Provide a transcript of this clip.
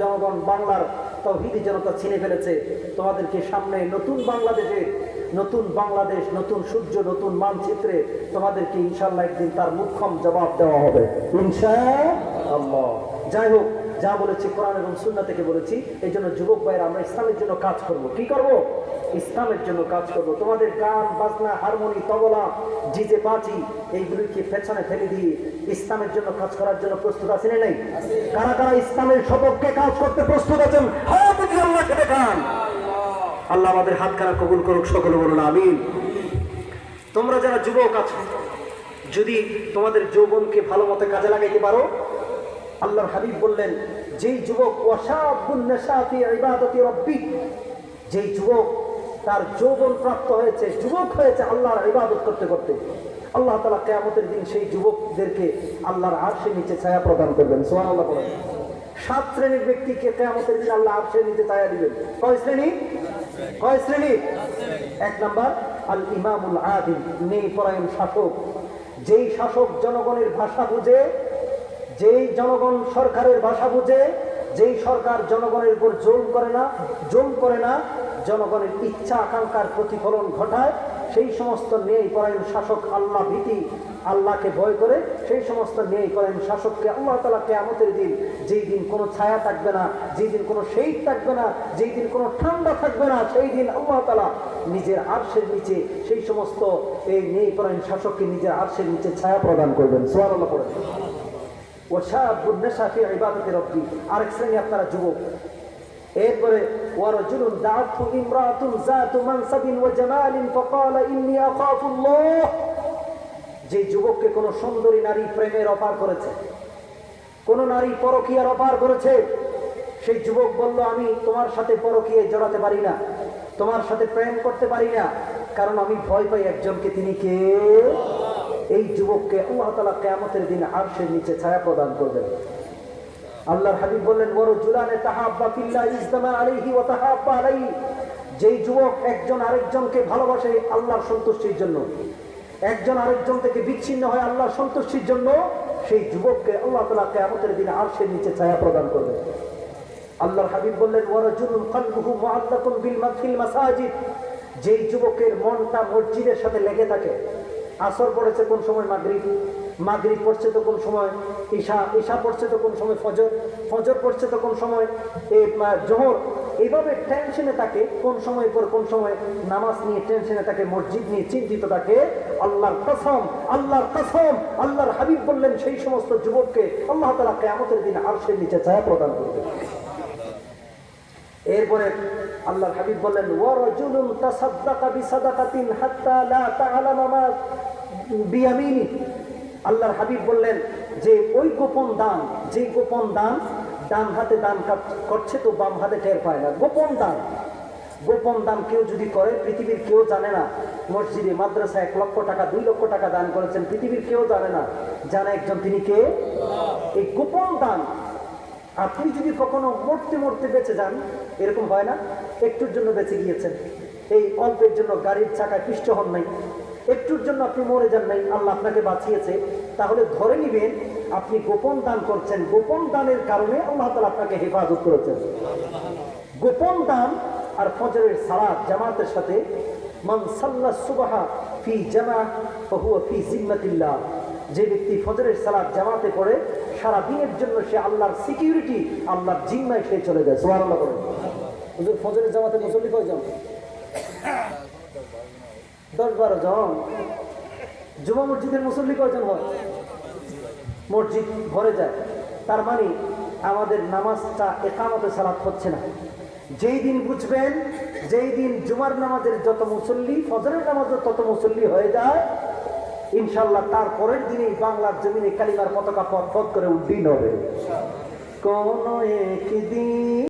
জনগণ বাংলার জনতা ফেলেছে। তোমাদেরকে সামনে নতুন বাংলাদেশে, নতুন বাংলাদেশ, নতুন সূর্য, নতুন মানচিত্রে তোমাদেরকে ইনশাল্লাহ একদিন তার মুখ্যম জবাব দেওয়া হবে। যাই হোক যা বলেছি কোরআন এবং সুন্না থেকে বলেছি, এই জন্য যুবক ভাইয়ের, আমরা ইসলামের জন্য কাজ করব। কি করব? ইসলামের জন্য কাজ করব। তোমাদের গান, বাজনা, হারমোনি, তবলা, ডিজে পাচি এইগুলিকে পেছনে ফেলে দিয়ে ইসলামের জন্য কাজ করার জন্য প্রস্তুত আছেন নাই? কারা কারা ইসলামের সপক্ষে কাজ করতে প্রস্তুত আছেন? আল্লাহ আমাদের হাত খানা কবুল করুক, সকলে বলুন, আমিন। তোমরা যারা যুবক আছো, যদি তোমাদের যৌবনকে ভালো মতো কাজে লাগাইতে পারো আল্লাহর হাবিব বললেন, যেই যুবক ইবাদতি যেই যুবক তার যৌবন প্রাপ্ত হয়েছে, যুবক হয়েছে আল্লাহর ইবাদত করতে করতে, আল্লাহ তালা কিয়ামতের দিন সেই যুবকদেরকে আল্লাহর আরশের নিচে ছায়া প্রদান করবেন। সুবহানাল্লাহ বলেন। সাত শ্রেণির ব্যক্তিকে কিয়ামতের দিন আল্লাহ আরশের নিচে ছায়া দিবেন। কয় শ্রেণি? কয় শ্রেণি? এক নাম্বার, আল ইমামুল আদিল, নেই পরায়ণ শাসক। যেই শাসক জনগণের ভাষা বুঝে যেই জনগণ সরকারের ভাষা বুঝে, যেই সরকার জনগণের উপর জোল করে না জোল করে না, জনগণের ইচ্ছা আকাঙ্ক্ষার প্রতিফলন ঘটায়, সেই সমস্ত ন্যায় পরায়ণ শাসক আল্লাহ ভীতি আল্লাহকে ভয় করে, সেই সমস্ত ন্যায় পরায়ণ শাসককে আল্লাহ তালা কেয়ামতের দিন যেই দিন কোনো ছায়া থাকবে না, যেই দিন কোনো শহীদ থাকবে না, যেই দিন কোনো ঠান্ডা থাকবে না, সেই দিন আল্লাহ তালা নিজের আর্শের নিচে সেই সমস্ত এই ন্যায় পরায়ণ শাসককে নিজের আর্শের নিচে ছায়া প্রদান করবেন। সোয়ার আল্লাহ ওশাবুন নেশা ফি ইবাদতি রব্বি। আরেক শ্রেণি আপনারা যুবক। এরপরে ওয়ারজুলুন দাআতহু ইমরাতুন যাতু মানসাবিন ওয়া জামালিন ফাকালা ইন্নী আখাফুল্লাহ যে যুবককে কোন সুন্দরী নারী প্রেমের অফার করেছে, কোন নারী পরকীয়ার অফার করেছে, সেই যুবক বলল, আমি তোমার সাথে পরকীয়ায় জড়াতে পারি না, তোমার সাথে প্রেম করতে পারি না, কারণ আমি ভয় পাই একজনকে, তিনি কে? এই যুবককে আল্লাহ তালা কেয়ামতের দিন আরশের নিচে ছায়া প্রদান করবেন। আল্লাহর হাবিব বললেন, বড় জুলানে তাহাব্বা ফিল্লাহ ইজতামা আলাইহি ও তাহাব্বা আলাইহি। যেই যুবক একজন আরেকজনকে ভালোবাসে আল্লাহর সন্তুষ্টির জন্য, একজন আরেকজন থেকে বিচ্ছিন্ন হয় আল্লাহর সন্তুষ্টির জন্য, সেই যুবককে আল্লাহ তালা কেয়ামতের দিন আরশের নিচে ছায়া প্রদান করবেন। আল্লাহর হাবিব বললেন ওয়ারাজুলুন কলবুহু মুআল্লাকুন বিল মাফিল মাসাজিদ। যেই যুবকের মনটা মসজিদের সাথে লেগে থাকে আসর পড়েছে কোন সময় মাগরিব? মাগরিব পড়ছে তো কোন সময় ঈশা? ঈশা পড়ছে তো কোন সময় ফজর? ফজর পড়ছে তো কোন সময় এই জোহর? এইভাবে টেনশনে তাকে কোন সময় পর কোন সময়। নামাজ নিয়ে টেনশনে তাকে মসজিদ নিয়ে চিন্তিত থাকে। আল্লাহর কসম আল্লাহর কসম, আল্লাহর হাবিব বললেন সেই সমস্ত যুবককে আল্লাহ তালা কেয়ামতের দিন আরশের নিচে ছায়া প্রদান করবে। এরপরে আল্লাহর হাবিব বললেন আল্লাহর হাবিব বললেন, যে ওই গোপন দান, যে গোপন দান ডান হাতে দান করছে তো বাম হাতে টের পায় না। গোপন দান। গোপন দান কেউ যদি করে, পৃথিবীর কেউ জানে না। মসজিদে মাদ্রাসা এক লক্ষ টাকা, দুই লক্ষ টাকা দান করেছেন, পৃথিবীর কেউ জানে না। জানে একজন তিনি কে? এই গোপন দান। আপনি যদি কখনো মরতে মরতে বেঁচে যান, এরকম হয় না, একটুর জন্য বেঁচে গিয়েছেন। এই অল্পের জন্য গাড়ির চাকায় পিষ্ট হন নাই। একটুর জন্য আপনি মরে যান নাই, আল্লাহ আপনাকে বাঁচিয়েছে। তাহলে ধরে নিবেন, আপনি গোপন দান করছেন। গোপন দানের কারণে আল্লাহ তালা আপনাকে হেফাজত করেছেন। গোপন দান আর ফজরের সালাদ জামাতের সাথে, মান সাল্লা সুবাহা ফি জামা ফি জিম্মাতিল্লাহ। যে ব্যক্তি ফজরের সালাদ জামাতে পড়ে সারা দিনের জন্য সে আল্লাহর সিকিউরিটি আল্লাহর জিম্মায় সে চলে যায়। সুবহানাল্লাহ করেন হুজুর, ফজরের জামাতে মুসল্লি কয়জন? দশ বারো জন। জুমা মসজিদের মুসল্লি কয়জন হয়? মসজিদ ভরে যায়। তার মানে আমাদের নামাজটা একামতে সালাত হচ্ছে না। যেই দিন বুঝবেন, যেই দিন জুমার নামাজের যত মুসল্লি, ফজরের নামাজের তত মুসল্লি হয়ে যায়। ইনশাল্লাহ তার পরের দিনেই বাংলার জমিনে কালিমার পতাকা পথ পথ করে উড্ডীন হবে। কোন একদিন